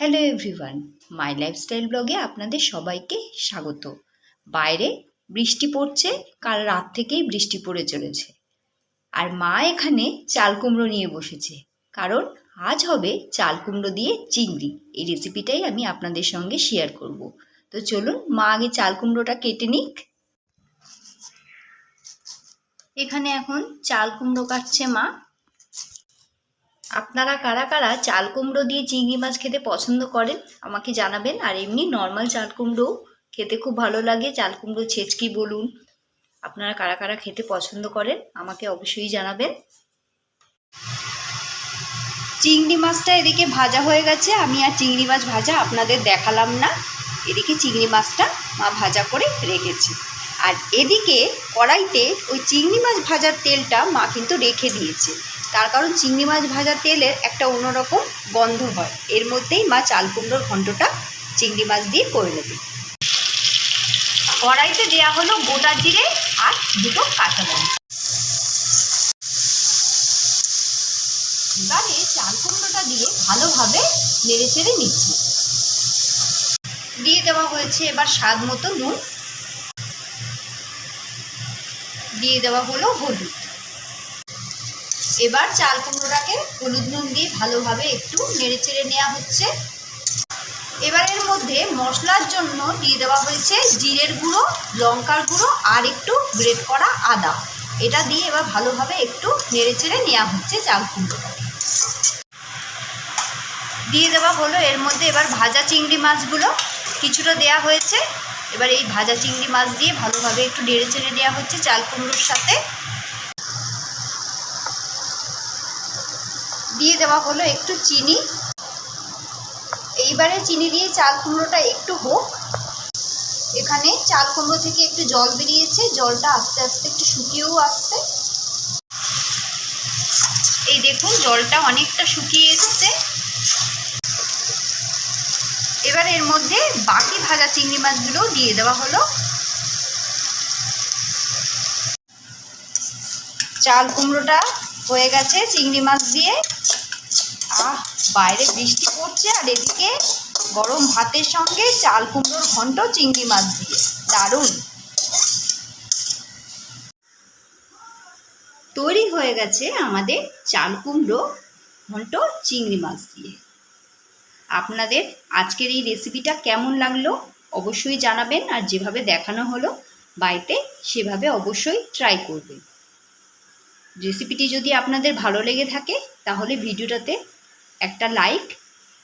Hello everyone মাই lifestyle ব্লগে আপনাদের সবাইকে স্বাগত। বাইরে বৃষ্টি পড়ছে, কাল রাত থেকেই বৃষ্টি পড়ে চলেছে। আর মা এখানে চাল কুমড়ো নিয়ে বসেছে, কারণ আজ হবে চাল কুমড়ো দিয়ে চিংড়ি। এই রেসিপিটাই আমি আপনাদের সঙ্গে শেয়ার করব। তো চলুন, মা আগে চাল কুমড়োটা কেটে নিক। এখানে এখন চাল কুমড়ো কাটছে মা। আপনারা কারা কারা চাল কুমড়ো দিয়ে চিংড়ি মাছ খেতে পছন্দ করেন, আমাকে জানাবেন। আর এমনি নর্মাল চাল কুমড়ো খেতে খুব ভালো লাগে, চাল কুমড়ো ছেচকি বলুন, আপনারা কারা কারা খেতে পছন্দ করেন, আমাকে অবশ্যই জানাবেন। চিংড়ি মাছটা এদিকে ভাজা হয়ে গেছে, আমি আর চিংড়ি মাছ ভাজা আপনাদের দেখালাম না। এদিকে চিংড়ি মাছটা মা ভাজা করে রেখেছি। আর এদিকে কড়াইতে ওই চিংড়ি মাছ ভাজার তেলটা মা কিন্তু রেখে দিয়েছে। তার কারণ চিংড়ি মাছ ভাজার তেলের একটা অন্যরকম গন্ধ হয়। এর মধ্যেই মা চাল কুমড়োর ঘন্টটা চিংড়ি মাছ দিয়ে করে নেবে। কড়াইতে দেওয়া হলো গোটা জিরে আর দুটো কাঁচা লঙ্কা। এবারে চাল কুমড়োটা দিয়ে ভালোভাবে নেড়ে চেড়ে নিচ্ছি। দিয়ে দেওয়া হয়েছে এবার স্বাদ মতো নুন দিয়ে দেওয়া হলো হলুদ। এবার চাল কুমড়োটাকে হলুদ নুন দিয়ে ভালোভাবে একটু নেড়ে চেড়ে নেওয়া হচ্ছে। এবার এর মধ্যে মশলার জন্য দিয়ে দেওয়া হয়েছে জিরের গুঁড়ো, লঙ্কার গুঁড়ো আর একটু গ্রেট করা আদা। এটা দিয়ে এবার ভালোভাবে একটু নেড়ে চেড়ে নেওয়া হচ্ছে চাল কুমড়োটাকে দিয়ে দেওয়া হলো এর মধ্যে এবার ভাজা চিংড়ি মাছগুলো। কিছুটা দেয়া হয়েছে। এবার এই ভাজা চিংড়ি মাছ দিয়ে ভালোভাবে একটু নেড়ে চেড়ে নেওয়া হচ্ছে চাল কুমড়োর সাথে। দিয়ে দেওয়া হলো একটু চিনি। এইবারে চিনি দিয়ে চাল কুমড়োটা একটু হোক। এখানে চাল কুমড়ো থেকে একটু জল বেরিয়েছে, জলটা আস্তে আস্তে একটু শুকিয়েও আসছে। এই দেখুন, জলটা অনেকটা শুকিয়ে এসছে। এবার এর মধ্যে বাকি ভাজা চিংড়ি মাছগুলো দিয়ে দেওয়া হলো। চাল কুমড়োটা হয়ে গেছে চিংড়ি মাছ দিয়ে। আহ, বাইরে বৃষ্টি পড়ছে আর এদিকে গরম ভাতের সঙ্গে চাল কুমড়োর ঘন্ট চিংড়ি মাছ দিয়ে। দারুণ। তৈরি হয়ে গেছে আমাদের চাল কুমড়ো ঘন্ট চিংড়ি মাছ দিয়ে। আপনাদের আজকের এই রেসিপিটা কেমন লাগল অবশ্যই জানাবেন আর যেভাবে দেখানো হলো বাড়িতে সেভাবে অবশ্যই ট্রাই করবেন। রেসিপিটি যদি আপনাদের ভালো লেগে থাকে তাহলে ভিডিওটাতে একটা লাইক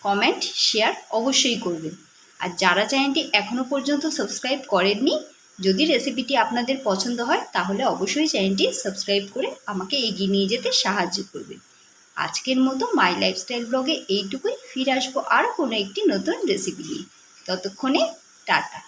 কমেন্ট শেয়ার অবশ্যই করবেন। আর যারা চ্যানেলটি এখনও পর্যন্ত সাবস্ক্রাইব করেননি, যদি রেসিপিটি আপনাদের পছন্দ হয় তাহলে অবশ্যই চ্যানেলটি সাবস্ক্রাইব করে আমাকে এগিয়ে নিয়ে যেতে সাহায্য করবেন। আজকের মতো মাই লাইফস্টাইল ব্লগে এইটুকুই। ফিরে আসব আরও কোনো একটি নতুন রেসিপি নিয়ে। ততক্ষণে, টাটা।